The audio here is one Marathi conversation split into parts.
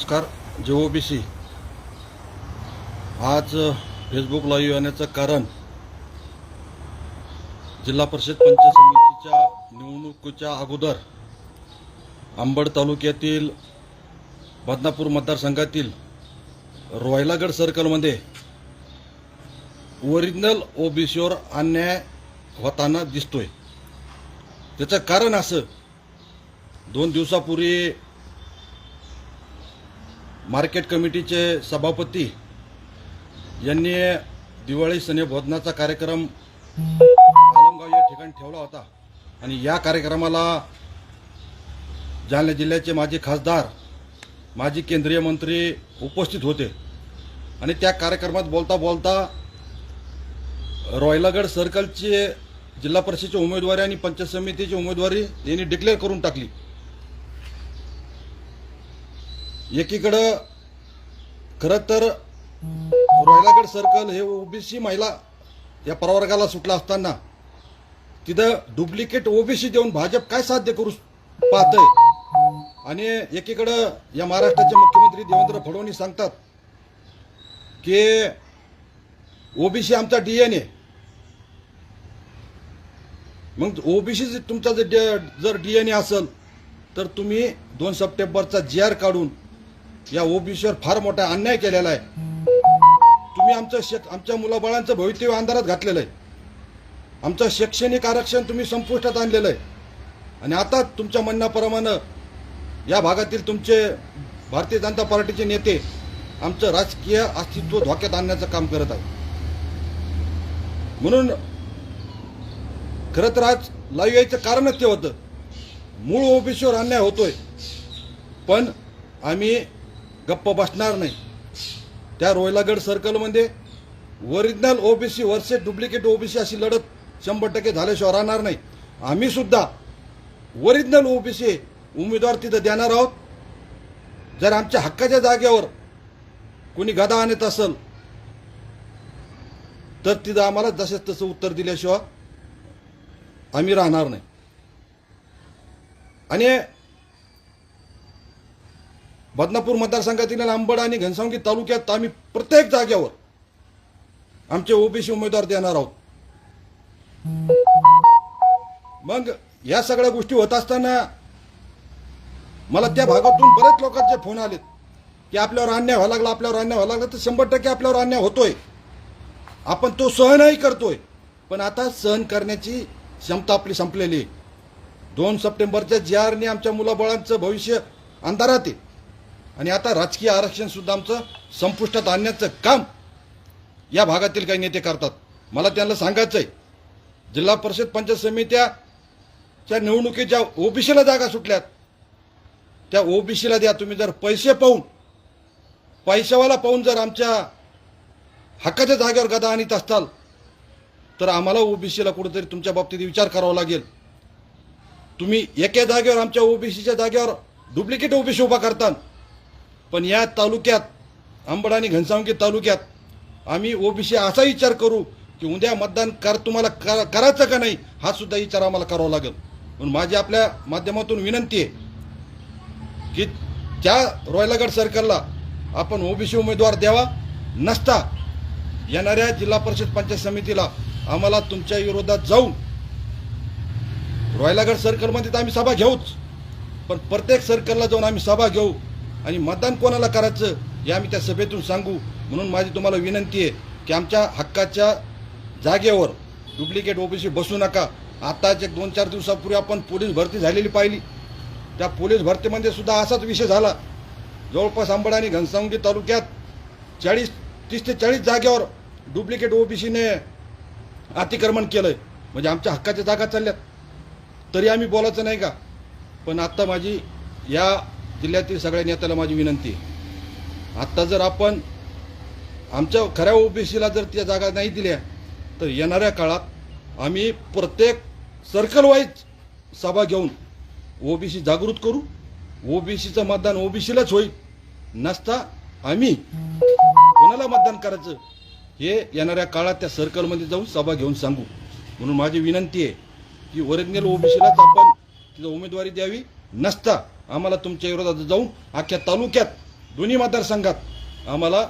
नमस्कार जे ओ बी सी आज फेसबुक लाईव्ह येण्याचं कारण जिल्हा परिषद पंचायत समितीच्या निवडणुकीच्या अगोदर अंबड तालुक्यातील बदनापूर मतदारसंघातील रोयलागड सर्कलमध्ये ओरिजिनल ओबीसीवर अन्याय होताना दिसतोय. त्याचं कारण असं दोन दिवसापूर्वी मार्केट कमिटीचे सभापती यांनी दिवाळी सने भोजनाचा कार्यक्रम आलमगाव या ठिकाणी ठेवला होता. आणि या कार्यक्रमाला जालना जिल्ह्याचे माजी खासदार माजी केंद्रीय मंत्री उपस्थित होते. आणि त्या कार्यक्रमात बोलता बोलता रॉयलागड सर्कलचे जिल्हा परिषदेची उमेदवारी आणि पंचायत समितीची उमेदवारी यांनी डिक्लेअर करून टाकली. एकीकडं खरं तर रोहिलागड सर्कल हे ओबीसी महिला या प्रवर्गाला सुटला असताना तिथं डुप्लिकेट ओबीसी देऊन भाजप काय साध्य करू पाहतंय? आणि एकीकडं या महाराष्ट्राचे मुख्यमंत्री देवेंद्र फडणवीस सांगतात की ओबीसी आमचा डीएनए मग ओबीसी तुमचा जर जर डीएनए असेल तर तुम्ही दोन सप्टेंबरचा जी आर काढून या ओबीसीवर फार मोठा अन्याय केलेला आहे. तुम्ही आमचं शेत आमच्या मुलाबाळांचं भवितव्य अंधारात घातलेलं आहे. आमचं शैक्षणिक आरक्षण तुम्ही संपुष्टात आणलेलं आहे. आणि आता तुमच्या म्हणण्याप्रमाणे या भागातील तुमचे भारतीय जनता पार्टीचे नेते आमचं राजकीय अस्तित्व धोक्यात आणण्याचं काम करत आहे म्हणून खरं तर आज लाईव्ह यायचं कारणच ते होतं. मूळ ओबीसीवर अन्याय होतोय. पण आम्ही गप्प बसणार नाही. त्या रोयलागड सर्कलमध्ये original OBC versus duplicate OBC अशी लढत शंभर टक्के झाल्याशिवाय राहणार नाही. आम्ही सुद्धा ओरिजिनल ओबीसी उमेदवार तिथं देणार आहोत. जर आमच्या हक्काच्या जागेवर कोणी गदा आणत असेल तर तिथं आम्हाला जसेच तसं उत्तर दिल्याशिवाय आम्ही राहणार नाही. आणि बदनापूर मतदारसंघातील आंबड आणि घनसावंगी तालुक्यात आम्ही प्रत्येक जागेवर आमचे ओबीसी उमेदवार देणार आहोत. मग या सगळ्या गोष्टी होत असताना मला त्या भागातून बरेच लोकांचे फोन आलेत की आपल्यावर अन्याय व्हायला लागला आपल्यावर अन्याय व्हायला लागला तर शंभर टक्के आपल्यावर अन्याय होतोय. आपण तो सहनही करतोय. पण आता सहन करण्याची क्षमता आपली संपलेली आहे. दोन सप्टेंबरच्या जी आरने आमच्या मुलाबाळांचं भविष्य अंधारात आहे. आणि आता राजकीय आरक्षण सुद्धा आमचं संपुष्टात आणण्याचं काम या भागातील काही नेते करतात. मला त्यांना सांगायचं आहे जिल्हा परिषद पंचायत समित्याच्या निवडणुकीच्या ओबीसीला जागा सुटल्यात. त्या ओबीसीला द्या तुम्ही जर पैसे पाहून पैशावाला पाहून जर आमच्या हक्काच्या जागेवर गदा आणीत असताल तर आम्हाला ओबीसीला कुठेतरी तुमच्या बाबतीत विचार करावा लागेल. तुम्ही एका जागेवर आमच्या ओबीसीच्या जागेवर डुप्लिकेट ओबीसी उभा करता पण या तालुक्यात अंबड आणि घनसावंगी तालुक्यात आम्ही ओबीसी असा विचार करू की उद्या मतदान कर तुम्हाला करा करायचं का नाही हा सुद्धा विचार आम्हाला करावा लागेल. म्हणून माझी आपल्या माध्यमातून विनंती आहे की त्या रॉयलागड सर्कलला आपण ओबीसी उमेदवार द्यावा नसता येणाऱ्या जिल्हा परिषद पंचायत समितीला आम्हाला तुमच्या विरोधात जाऊन रॉयलागड सर्कलमध्ये तर आम्ही सभा घेऊच पण प्रत्येक सर्कलला जाऊन आम्ही सभा घेऊ आणि मतदान कोणाला करायचं हे आम्ही त्या सभेतून सांगू. म्हणून माझी तुम्हाला विनंती आहे की आमच्या हक्काच्या जागेवर डुप्लिकेट ओबीसी बसू नका. आताच एक दोन चार दिवसापूर्वी आपण पोलीस भरती झालेली पाहिली. त्या पोलीस भरतीमध्ये सुद्धा असाच विषय झाला. जवळपास आंबड आणि घनसावंगी तालुक्यात चाळीस तीस ते चाळीस जागेवर डुप्लिकेट ओबीसीने अतिक्रमण केलंय. म्हणजे आमच्या हक्काच्या जागा चालल्यात. तरी आम्ही बोलायचं नाही का? पण आत्ता माझी या जिल्ह्यातील सगळ्या नेत्याला माझी विनंती आत्ता जर आपण आमच्या खऱ्या ओबीसीला जर त्या जागा नाही दिल्या तर येणाऱ्या काळात आम्ही प्रत्येक सर्कल वाईज सभा घेऊन ओबीसी जागृत करू. ओबीसीचं मतदान ओबीसीलाच होईल. नसता आम्ही कोणाला मतदान करायचं हे येणाऱ्या काळात त्या सर्कलमध्ये जाऊन सभा घेऊन सांगू. म्हणून माझी विनंती आहे की ओरिजिनल ओबीसीलाच आपण तिथं उमेदवारी द्यावी. नसता आम्हाला तुमच्या विरोधात जाऊन अख्ख्या तालुक्यात दोन्ही मतदारसंघात आम्हाला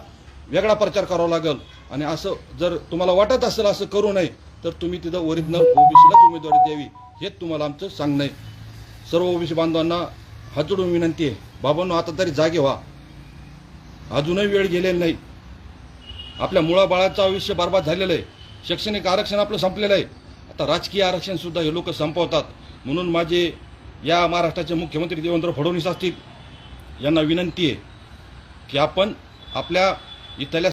वेगळा प्रचार करावा लागेल. आणि असं जर तुम्हाला वाटत असेल असं करू नये तर तुम्ही तिथं ओरिजिनल ओबीसीलाच उमेदवारी द्यावी. हेच तुम्हाला आमचं सांगणं आहे. सर्व ओबीसी बांधवांना हात विनंती आहे. बाबांनो आता तरी जागे व्हा. अजूनही वेळ गेलेला नाही. आपल्या मुळाबाळाचं आयुष्य बर्बाद झालेलं आहे. शैक्षणिक आरक्षण आपलं संपलेलं आहे. आता राजकीय आरक्षणसुद्धा हे लोक संपवतात. म्हणून माझे या महाराष्ट्राचे मुख्यमंत्री देवेंद्र फडणवीस असतील यांना विनंती आहे की आपण आपल्या इथल्या